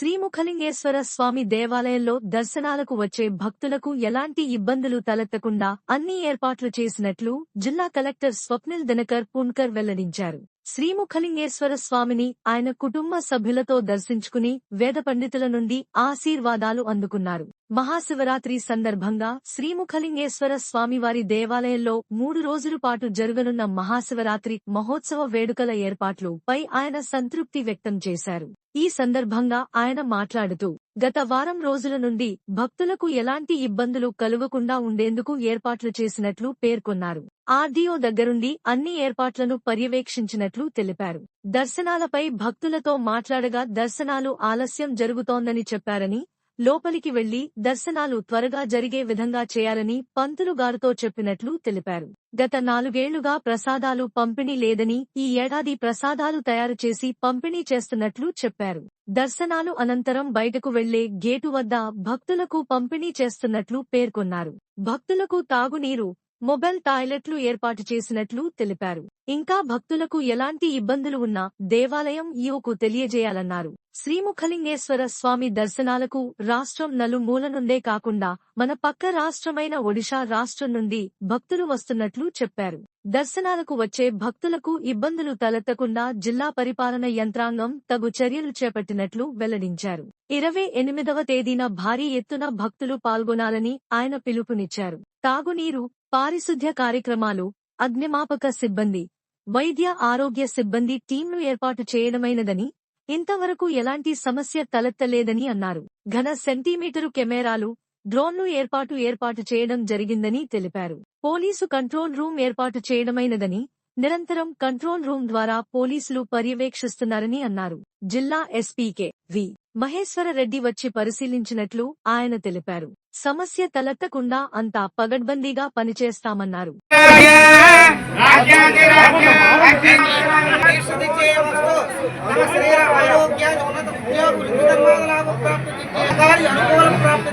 శ్రీముఖలింగేశ్వర స్వామి దేవాలయంలో దర్శనాలకు వచ్చే భక్తులకు ఎలాంటి ఇబ్బందులు తలెత్తకుండా అన్ని ఏర్పాట్లు చేసినట్లు జిల్లా కలెక్టర్ స్వప్నిల్ దినకర్ పున్కర్ వెల్లడించారు. శ్రీముఖలింగేశ్వర స్వామిని ఆయన కుటుంబ సభ్యులతో దర్శించుకుని వేద పండితుల నుండి ఆశీర్వాదాలు అందుకున్నారు. మహాశివరాత్రి సందర్భంగా శ్రీముఖలింగేశ్వర స్వామివారి దేవాలయంలో మూడు రోజుల పాటు జరగనున్న మహాశివరాత్రి మహోత్సవ వేడుకల ఏర్పాట్లు పై ఆయన సంతృప్తి వ్యక్తం చేశారు. ఈ సందర్భంగా ఆయన మాట్లాడుతూ గత వారం రోజుల నుండి భక్తులకు ఎలాంటి ఇబ్బందులు కలుగకుండా ఉండేందుకు ఏర్పాట్లు చేసినట్లు పేర్కొన్నారు. ఆర్డీఓ దగ్గరుండి అన్ని ఏర్పాట్లను పర్యవేక్షించినట్లు తెలిపారు. దర్శనాలపై భక్తులతో మాట్లాడగా దర్శనాలు ఆలస్యం జరుగుతోందని చెప్పారని లోపలికి వెళ్ళి దర్శనాలు త్వరగా జరిగే విధంగా చేయాలని పంతులు గారితో చెప్పినట్లు తెలిపారు. గత నాలుగేళ్ళుగా ప్రసాదాలు పంపిణీ లేదని ఈ ఏడాది ప్రసాదాలు తయారు చేసి పంపిణీ చేస్తున్నట్లు చెప్పారు. దర్శనాలు అనంతరం బయటకు వెళ్ళే గేటు వద్ద భక్తులకు పంపిణీ చేస్తున్నట్లు పేర్కొన్నారు. భక్తులకు తాగునీరు మొబైల్ టాయిలెట్లు ఏర్పాటు చేసినట్లు తెలిపారు. ఇంకా భక్తులకు ఎలాంటి ఇబ్బందులు ఉన్నా దేవాలయం ఈవోకు తెలియజేయాలన్నారు. శ్రీముఖలింగేశ్వర స్వామి దర్శనాలకు రాష్ట్రం నలుమూల నుండే కాకుండా మన పక్క రాష్ట్రమైన ఒడిషా రాష్ట్రం నుండి భక్తులు వస్తున్నట్లు చెప్పారు. దర్శనాలకు వచ్చే భక్తులకు ఇబ్బందులు తలెత్తకుండా జిల్లా పరిపాలన యంత్రాంగం తగు చర్యలు చేపట్టినట్లు వెల్లడించారు. ఇరవై ఎనిమిదవ తేదీన భారీ ఎత్తున భక్తులు పాల్గొనాలని ఆయన పిలుపునిచ్చారు. తాగునీరు పారిశుద్ధ్య కార్యక్రమాలు అగ్నిమాపక సిబ్బంది వైద్య ఆరోగ్య సిబ్బంది టీంను ఏర్పాటు చేయడమైనదని ఇంతవరకు ఎలాంటి సమస్య తలెత్తలేదని అన్నారు. ఘన సెంటీమీటరు కెమెరాలు డ్రోన్లు ఏర్పాటు ఏర్పాటు చేయడం జరిగిందని తెలిపారు. పోలీసు కంట్రోల్ రూమ్ ఏర్పాటు చేయడమైనదని నిరంతరం కంట్రోల్ రూమ్ ద్వారా పోలీసులు పర్యవేక్షిస్తున్నారని అన్నారు. జిల్లా ఎస్పీకే వి. మహేశ్వర రెడ్డి వచ్చి పరిశీలించినట్లు ఆయన తెలిపారు. సమస్య తలెత్తకుండా అంతా పగడ్బందీగా పనిచేస్తామన్నారు. प्राप्त